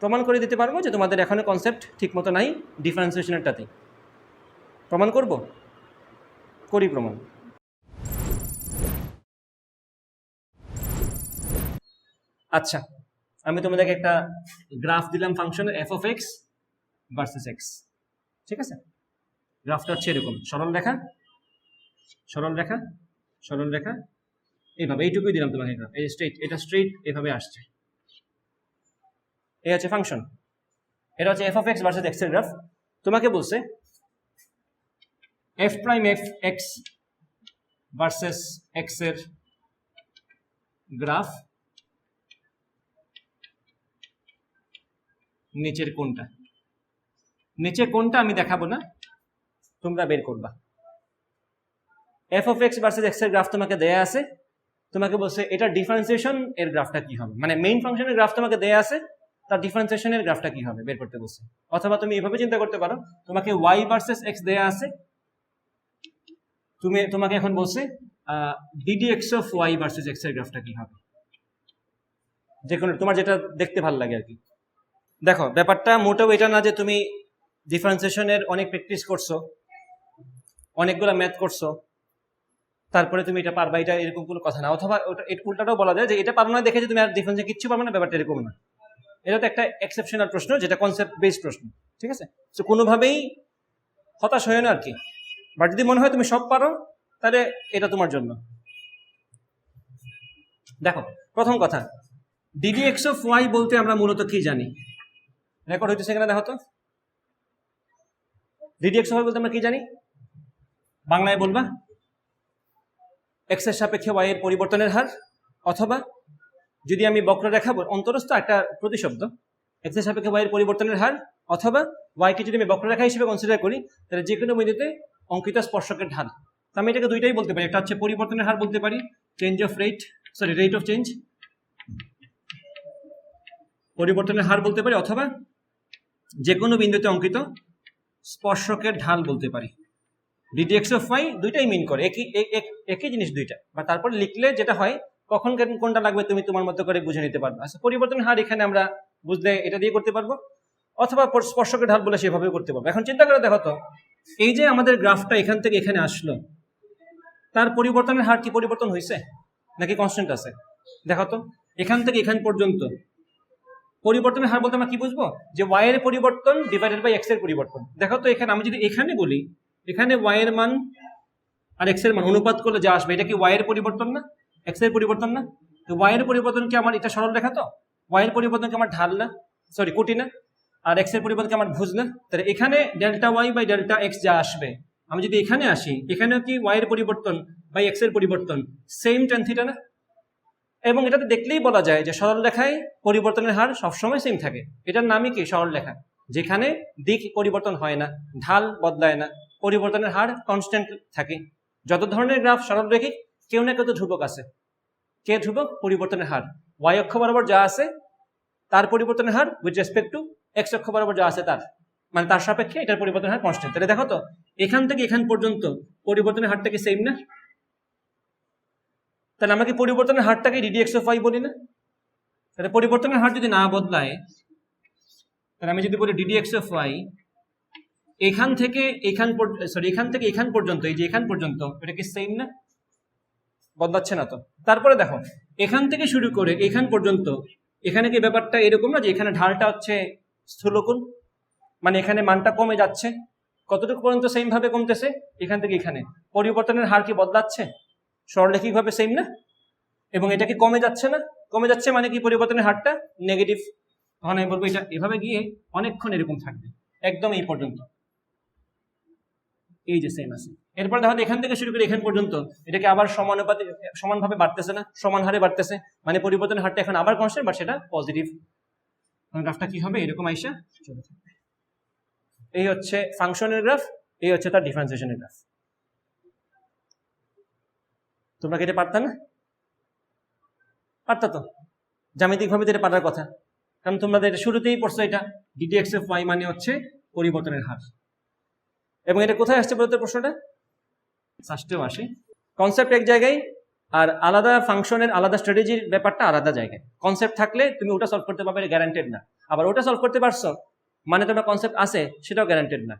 প্রমাণ করে দিতে পারব যে তোমাদের এখনও কনসেপ্ট ঠিকমতো নাই ডিফারেন্সিয়েশনেরটাতে প্রমাণ করব? করি প্রমাণ। আচ্ছা আমি তোমাদেরকে একটা গ্রাফ দিলাম ফাংশনের f of x versus x ঠিক আছে? গ্রাফটা হচ্ছে এরকম। সরল রেখা সরল রেখা সরল রেখা, এইভাবে, এইটুকুই দিলাম তোমাকে গ্রাফ এই স্ট্রেট এটা স্ট্রেট এভাবে আসছে। এই হচ্ছে ফাংশন এটা হচ্ছে এফ অফ এক্স ভার্সেস এক্সের গ্রাফ তোমাকে বলছে f prime f x versus এক্সের গ্রাফ নিচের কোনটা নিচে কোনটা আমি দেখাবো না, তোমরা বের করবা। এফ অফ এক্স ভার্সেস এক্সের গ্রাফ তোমাকে দেয়া আছে। তোমাকে বলছে এটা ডিফারেন্সিয়েশন এর গ্রাফটা কি হবে? মানে মেইন ফাংশনের গ্রাফ তোমাকে দেয়া আছে। তার ডিফারেন্সিয়েশনের গ্রাফটা কি হবে? বের করতে বলছে। অথবা তুমি এভাবে চিন্তা করতে পারো, তোমাকে ওয়াই ভার্সেস এক্স দেয়া আছে। তুমি, তোমাকে এখন বলছে d d x of y versus এক্সের গ্রাফটা কি হবে? যে কোনো, তোমার যেটা দেখতে ভালো লাগে আর কি। দেখো, ব্যাপারটা মোটেও এটা না যে তুমি ডিফারেন্সিয়েশনের অনেক প্র্যাকটিস করছ, অনেকগুলো ম্যাথ করছ, তারপরে তুমি এটা পারবা, এটা এরকম কোনো কথা না। অথবা উল্টাটাও বলা যায় যে এটা পারো না দেখে যে তুমি আর ডিফারেন্সে কিচ্ছু পারবে না, ব্যাপারটা এরকম না। এটা তো একটা এক্সেপশনাল প্রশ্ন, যেটা কনসেপ্ট বেসড প্রশ্ন, ঠিক আছে? তো কোনোভাবেই হতাশ হয় না আর কি। বাট যদি মনে হয় তুমি সব পারো, তাহলে এটা তোমার জন্য। দেখো, প্রথম কথা ডিডি এক্স অফ ওয়াই বলতে আমরা মূলত কি জানি? রেকর্ড হইতেছে কিনা দেখো তো? ডিডি এক্স অফ ওয়াই বলতে আমরা কি জানি? বাংলায় বলবা এক্সের সাপেক্ষে ওয়াই এর পরিবর্তনের হার অথবা যদি আমি বক্ররেখা অন্তরস্থ একটা প্রতিশব্দ এক্সের সাপেক্ষে ওয়াই এর পরিবর্তনের হার, অথবা ওয়াইকে যদি আমি বক্ররেখা হিসেবে কনসিডার করি, তাহলে যে কোনো বিন্দুতে অঙ্কিত স্পর্শকের ঢাল। তো আমি এটাকে দুইটাই বলতে পারি, একটা হচ্ছে পরিবর্তনের হার বলতে পারি change of rate sorry rate of change পরিবর্তনের হার বলতে পারি, অথবা যে কোনো বিন্দুতে অঙ্কিত স্পর্শকের ঢাল বলতে পারি। ডিডিএক্স অফ ওয়াই দুইটাই মিন করে, একই এক- এক- একই জিনিস দুইটা, বা তারপর লিখলে যেটা হয় কখন কেন- কোনটা লাগবে তুমি তোমার মতো করে বুঝে নিতে পারবে। আচ্ছা পরিবর্তন হার এখানে আমরা বুঝলে এটা দিয়ে করতে পারব। অথবা পর- স্পর্শকের ঢাল বলে সেভাবে করতে পারব। এখন চিন্তা করে দেখো তো, এই যে আমাদের গ্রাফটা এখান থেকে এখানে আসলো, তার পরিবর্তনের হার কি পরিবর্তন হয়েছে? নাকি কনস্ট্যান্ট আছে? দেখো তো, এখান থেকে এখান পর্যন্ত। পরিবর্তনের হার বলতে আমরা কি বুঝব? যে ওয়াই এর পরিবর্তন ডিভাইডেড বাই এক্সের পরিবর্তন। দেখো তো, এখানে আমি যদি এখানে বলি, এখানে ওয়াই এর মান আর এক্সের মান অনুপাত করলে যা আসবে, এটা কি ওয়াই এর পরিবর্তন না? এক্সের পরিবর্তন না? তো ওয়াই এর পরিবর্তন কি আমার এটা সরল রেখা তো? ওয়াই এর পরিবর্তন কি আমার ঢাল না? সরি কোটি না? আর এক্সের পরিবর্তন কি আমার ভুজ না? তাহলে এখানে delta y by delta x যা আসবে, আমি যদি এখানে আসি, এখানেও কি ওয়াই এর পরিবর্তন বাই এক্সের পরিবর্তন? সেম টেন থিটা না? এবং এটাতে দেখলেই বলা যায় যে সরল রেখায় পরিবর্তনের হার সবসময় সেম থাকে। এটার নামই কি? সরল রেখা। যেখানে দিক পরিবর্তন হয় না, ঢাল বদলায় না, পরিবর্তনের হার কনস্ট্যান্ট থাকে। যত ধরনের গ্রাফ সরল রেখে, কেউ না কেউ তো ধ্রুবক আছে। কে ধ্রুবক? পরিবর্তনের হার। ওয়াই অক্ষ বরাবর যা আছে, তার পরিবর্তনের হার উইথ রেসপেক্ট টু এক্স অক্ষ বরাবর যা আছে, তার। মানে তার সাপেক্ষে এটার পরিবর্তনের হার কনস্ট্যান্ট তাহলে দেখো তো, এখান থেকে এখান পর্যন্ত পরিবর্তনের হারটা কি সেম না? তাহলে আমাকে পরিবর্তনের হারটাকে d d x of y বলি না? তাহলে পরিবর্তনের হার যদি না বদলায়, তাহলে আমি যদি বলি ডিডি এক্স অফ ওয়াই এখান থেকে এখান সরি এখান থেকে এখান পর্যন্ত, এই যে এখান পর্যন্ত, এটা কি সেম না? বদলাচ্ছে না তো। তারপরে দেখো, এখান থেকে শুরু করে এখান পর্যন্ত, এখানে কি ব্যাপারটা এরকম না যে এখানে ঢালটা হচ্ছে স্থূলকোণ? মানে এখানে মানটা কমে যাচ্ছে? কতটুকু পর্যন্ত সেম ভাবে কমতেছে? এখান থেকে এখানে। পরিবর্তনের হার কি বদলাচ্ছে? সরলেখিকভাবে সেম না? এবং এটা কি কমে যাচ্ছে না? কমে যাচ্ছে মানে কি পরিবর্তনের হারটা? নেগেটিভ তখন আমি বলব এটা এভাবে গিয়ে অনেকক্ষণ এরকম থাকবে। একদম এই পর্যন্ত। এই যে সেম আছে। এরপর দেখো এখান থেকে শুরু করে, এখান পর্যন্ত। এটাকে আবার সমানুপাতে, সমানভাবে বাড়তেছে না, সমান হারে বাড়তেছে। মানে পরিবর্তনের হারটা এখন আবার কনস্ট্যান্ট বাট সেটা পজিটিভ গ্রাফটা কি হবে? এরকম আইসা এই হচ্ছে ফাংশনের গ্রাফ এই হচ্ছে তার ডিফারেন্সিয়েশনের গ্রাফ তোমরা কি এটা পারতা না? পারতা তো? জ্যামিতিকভাবে তো এটা পারার কথা। কারণ তোমরা এটা শুরুতেই পড়ছো এটা। ডিডিএক্স এফ ওয়াই মানে হচ্ছে পরিবর্তনের হার। এবং এটা কোথায় আসছে বলতে প্রশ্নটা? ফার্স্টেও আসে কনসেপ্ট এক জায়গায় আর আলাদা ফাংশনের আলাদা স্ট্র্যাটেজির ব্যাপারটা আলাদা জায়গায়। কনসেপ্ট থাকলে তুমি ওটা সলভ করতে পারবে গ্যারান্টেড না। আবার ওটা সলভ করতে পারছ মানে তোমার কনসেপ্ট আছে, সেটাও গ্যারান্টেড না।